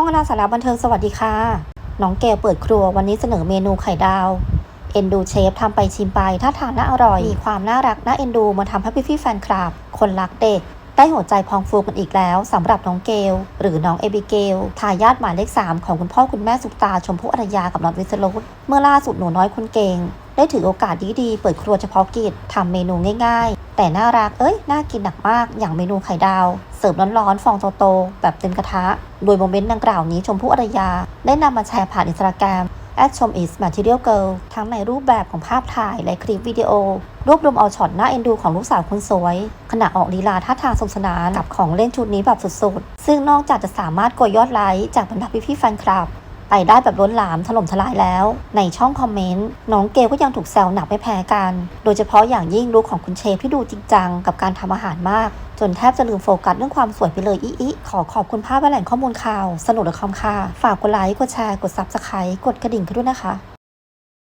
ช่องอนาสาระบันเทิงสวัสดีค่ะ น้องเกลเปิดครัววันนี้เสนอเมนูไข่ดาว เอ็นดูเชฟทำไปชิมไป ถ้าทานน่าอร่อย มีความน่ารักน่าเอ็นดูมาทำให้พี่ๆแฟนคลับ คนรักเด็ก ได้หัวใจพองฟูกันอีกแล้วสำหรับน้องเกล หรือน้องเอบิเกล ทายาทหมายเลข 3 ของคุณพ่อคุณแม่สุปตาชมพู่อารยากับน็อตวิสรุตเมื่อล่าสุดหนูน้อยคนเก่ง ได้ถือโอกาสดีๆเปิดครัวเฉพาะกิจทำเมนูง่ายๆ แต่น่ารัก เอ้ย น่ากินหนักมาก อย่างเมนูไข่ดาว เสิร์ฟร้อนๆ ฟองโตๆ แบบเต็มกระทะ โดยโมเมนต์ดังกล่าวนี้ชมพู่อารยา ได้นำมาแชร์ผ่านอินสตาแกรมแอดชม is material girl ทั้งในรูปแบบของภาพถ่ายและคลิปวิดีโอ รวบรวมเอาช็อตน่าเอ็นดูของลูกสาวคนสวย ขณะออกลีลาท่าทางสนุกสนานกับของเล่นชุดนี้แบบสุดๆ ซึ่งนอกจากจะสามารถกดยอดไลค์จากบรรดาพี่ๆแฟนคลับ ไปได้แบบล้นหลามถล่มทลายแล้ว ในช่องคอมเมนต์ น้องเกลก็ยังถูกแซวหนักไม่แพ้กัน โดยเฉพาะอย่างยิ่งลุคของคุณเชฟที่ดูจริงจังกับการทำอาหารมาก จนแทบจะลืมโฟกัสเรื่องความสวยไปเลยอีอีขอขอบคุณภาพและแหล่งข้อมูลข่าว สนุกและคอมค่ะฝากกดไลค์กดแชร์กดซับสไครต์กดกระดิ่งกันด้วยนะคะ